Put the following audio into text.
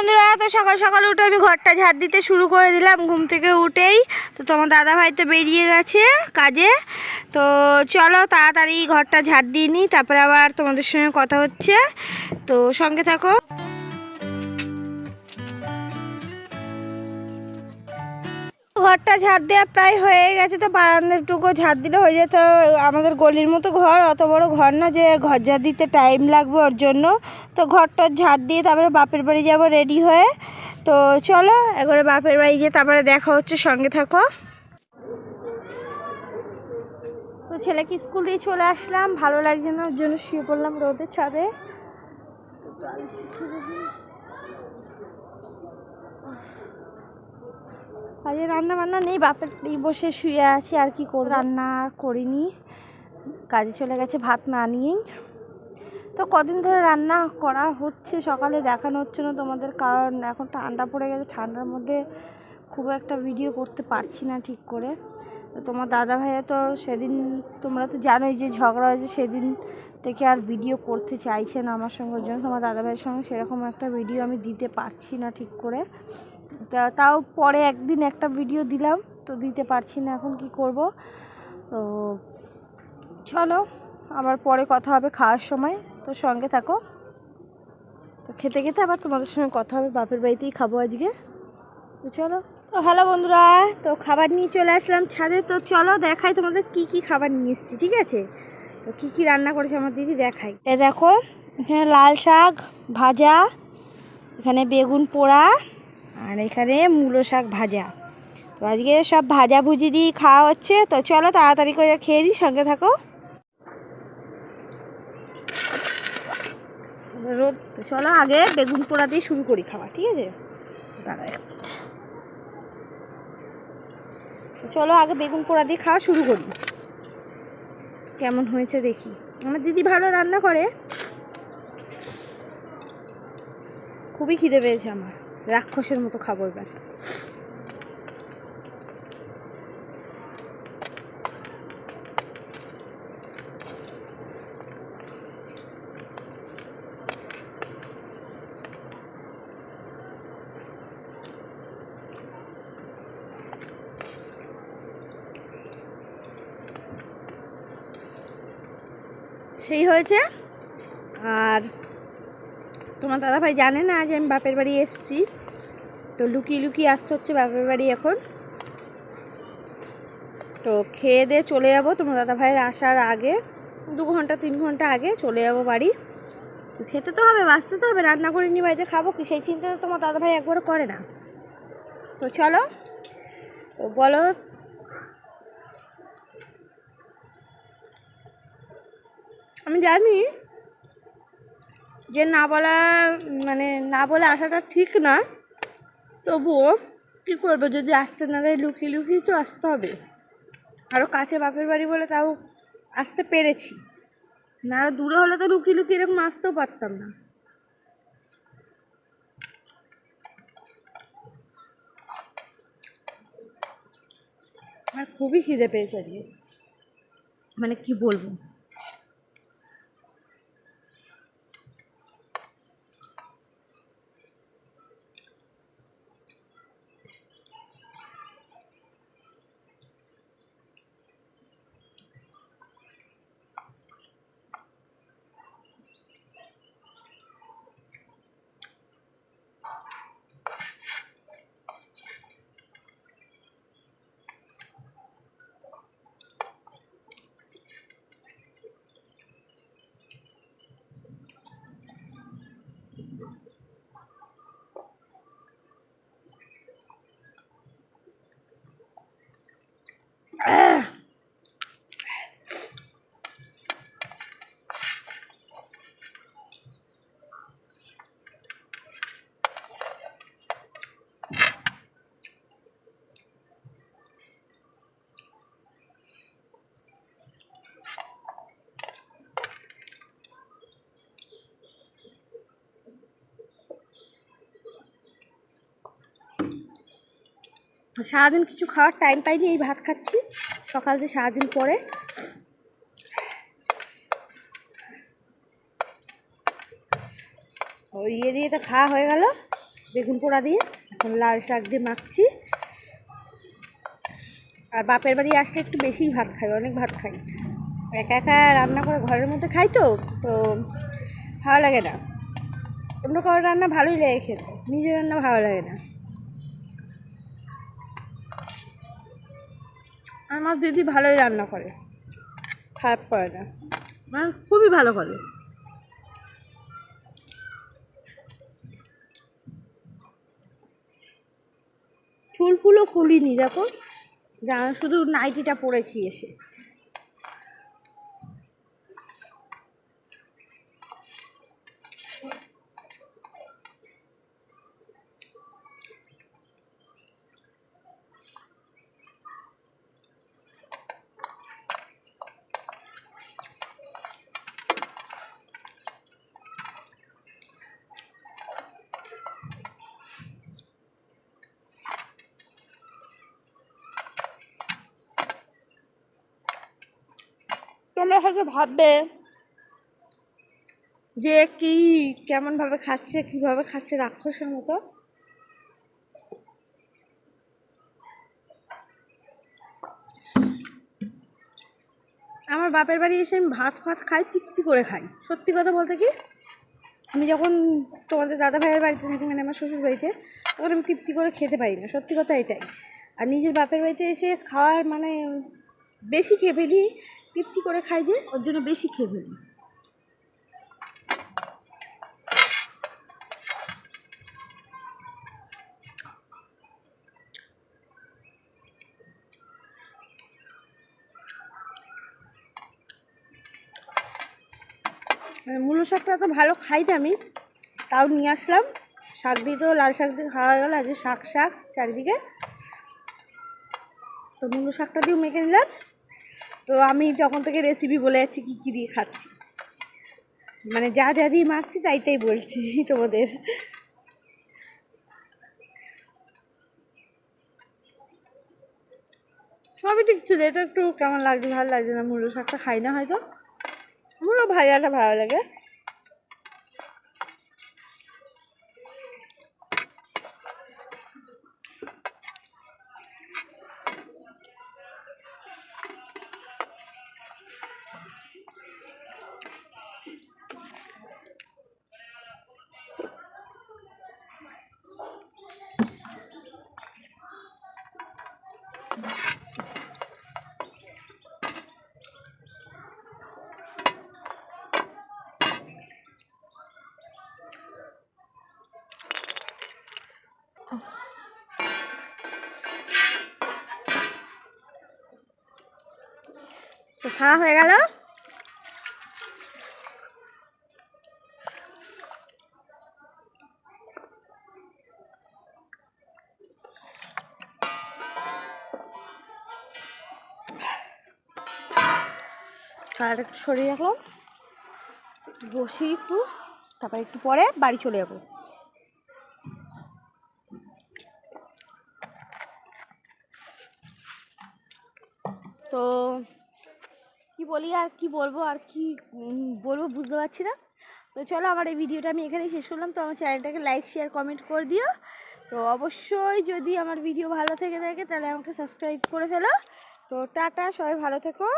বন্ধুরা, তো সকাল সকাল উঠে আমি ঘরটা ঝাড় দিতে শুরু করে দিলাম, ঘুম থেকে উঠেই। তো তোমার দাদা ভাই তো বেরিয়ে গেছে কাজে। তো চলো তাড়াতাড়ি ঘরটা ঝাড় দিই নিই, তারপরে আবার তোমাদের সঙ্গে কথা হচ্ছে। তো সঙ্গে থাকো। ঘরটা ঝাড় দেওয়া প্রায় হয়ে গেছে, তো বারান্দাটুকু ঝাড় দিলে হয়ে যেত। আমাদের গলির মতো ঘর, অত বড় ঘর না যে ঘর ঝাড় দিতে টাইম লাগবে ওর জন্য। তো ঘরটা ঝাড় দিয়ে তারপরে বাপের বাড়ি যাব রেডি হয়ে। তো চলো, এবারে বাপের বাড়ি গিয়ে তারপরে দেখা হচ্ছে, সঙ্গে থাকো। তো ছেলেকে স্কুল দিয়ে চলে আসলাম, ভালো লাগছে না, ওর জন্য শুয়ে পড়লাম রোদের ছাদে। আজকে রান্না বান্না নেই, বাপের বসে শুয়ে আছি, আর কি করব? রান্না করিনি, কাজে চলে গেছে, ভাত না নিয়েই। তো কদিন ধরে রান্না করা হচ্ছে, সকালে দেখানো হচ্ছে না তোমাদের, কারণ এখন ঠান্ডা পড়ে গেছে, ঠান্ডার মধ্যে খুব একটা ভিডিও করতে পারছি না ঠিক করে। তো তোমার দাদা ভাইয়া তো সেদিন, তোমরা তো জানোই যে ঝগড়া হয়েছে, সেদিন থেকে আর ভিডিও করতে চাইছে না আমার সঙ্গে, ওর জন্য তোমার দাদা ভাইয়ের সঙ্গে সেরকম একটা ভিডিও আমি দিতে পারছি না ঠিক করে। তাও পরে একদিন একটা ভিডিও দিলাম তো দিতে পারছি না এখন কি করব। তো চলো আবার পরে কথা হবে খাওয়ার সময়। তো সঙ্গে থাকো। তো খেতে খেতে আবার তোমাদের সঙ্গে কথা হবে বাপের বাড়িতেই খাব আজকে। তো চলো। তো হ্যালো বন্ধুরা তো খাবার নিয়ে চলে আসলাম ছাদে। তো চলো দেখাই তোমাদের কি কি খাবার নিয়ে এসেছি ঠিক আছে? তো কি কি রান্না করেছে আমার দিদি দেখাই। এ দেখো এখানে লাল শাক ভাজা এখানে বেগুন পোড়া আর এখানে মূলো শাক ভাজা। তো আজকে সব ভাজা ভুজি দিয়ে খাওয়া হচ্ছে। তো চলো তাড়াতাড়ি করে খেয়ে দিই সঙ্গে থাকো। রোদ, চলো আগে বেগুন পোড়া দিয়ে শুরু করি খাওয়া, ঠিক আছে? চলো আগে বেগুন পোড়া দিয়ে খাওয়া শুরু করি। কেমন হয়েছে দেখি। আমার দিদি ভালো রান্না করে। খুবই খিদে পেয়েছে আমার। রাক্ষসের মতো খাব এবার। সেই হয়েছে। আর তোমার দাদা ভাই জানে না যে আমি বাপের বাড়ি এসেছি। তো লুকিয়ে লুকিয়ে আসতে হচ্ছে বাপের বাড়ি এখন। তো খেয়ে দিয়ে চলে যাব। তোমার দাদা ভাইয়ের আসার আগে, দু ঘণ্টা, তিন ঘণ্টা আগে চলে যাব বাড়ি। খেতে তো হবে, বাঁচতে তো হবে, রান্না করে নিয়ে বাড়িতে খাব কি? সেই চিন্তা তো তোমার দাদা ভাই একবারও করে না। তো চলো, তো বলো। আমি জানি যে না বলা মানে না বলে আসাটা ঠিক না, তবুও কী করব, যদি আসতে না দেয় লুকিয়ে লুকিয়ে তো আসতে হবে। আরও কাছে বাপের বাড়ি বলে তাও আসতে পেরেছি। না দূরে হলে তো লুকিয়ে লুকিয়ে এরকম আসতেও পারতাম না। আর খুবই খিদে পেয়েছে আজকে। মানে কি বলব? সারাদিন কিছু খাওয়ার টাইম পাইনি, এই ভাত খাচ্ছি। সকাল থেকে সারাদিন পরে। ওই ইয়ে দিয়ে তো খাওয়া হয়ে গেল, বেগুন পোড়া দিয়ে। এখন লাল শাক দিয়ে মাখছি। আর বাপের বাড়ি আসলে একটু বেশিই ভাত খাই অনেক ভাত খাই। একা একা রান্না করে ঘরের মধ্যে খাই তো তো ভালো লাগে না। অন্য কারোর রান্না ভালোই লাগে খেতে, নিজের রান্না ভালো লাগে না। আমার দিদি ভালোই রান্না করে। খারাপ করে না। মানে খুবই ভালো করে। ফুল ফুলও খুলিনি দেখো। যা শুধু নাইটিটা পরেছি এসে। তোমরা হয়তো ভাববে যে কি কেমন ভাবে খাচ্ছে, কীভাবে খাচ্ছে রাক্ষসের মতো। আমার বাপের বাড়ি এসে আমি ভাত ফাত খাই, তৃপ্তি করে খাই। সত্যি কথা বলতে কি, আমি যখন তোমাদের দাদা ভাইয়ের বাড়িতে থাকি মানে আমার শ্বশুর বাড়িতে, তখন আমি তৃপ্তি করে খেতে পারি না। সত্যি কথা এটাই। আর নিজের বাপের বাড়িতে এসে খাওয়ার মানে বেশি খেয়ে ফেলি তৃপ্তি করে খাই যে ওর জন্য বেশি খেয়ে ফেলি। মানে মূলো শাকটা তো ভালো খাই না আমি, তাও নিয়ে আসলাম। শাক দিয়ে তো লাল শাক দিয়ে খাওয়া হয়ে গেলো আজকে শাক শাক চারিদিকে। তো মূলো শাকটা দিয়েও মেখে নিলাম। তো আমি তখন থেকে রেসিপি বলে যাচ্ছি, কী কী দিয়ে খাচ্ছি। মানে যা যা দিয়ে মাখছি, তাই তাই বলছি তোমাদের। সবই ঠিক ছিল, এটা একটু কেমন লাগছে, ভালো লাগছে না, মুলো শাকটা খাই না হয়তো। মূলো ভাজাটা ভালো লাগে। তো খাওয়া হয়ে গেল। খাওয়াটা একটু সরিয়ে রাখলাম বসি একটু, তারপর একটু পরে বাড়ি চলে যাব। তো বলি আর কি বলব, আর কি বলব বুঝতে পারছি না। তো চলো আমার এই ভিডিওটা আমি এখানেই শেষ করলাম। তো আমার চ্যানেলটাকে লাইক শেয়ার কমেন্ট করে দিও। তো অবশ্যই যদি আমার ভিডিও ভালো থেকে থাকে, তাহলে আমাকে সাবস্ক্রাইব করে ফেলো। তো টাটা, সবাই ভালো থেকো।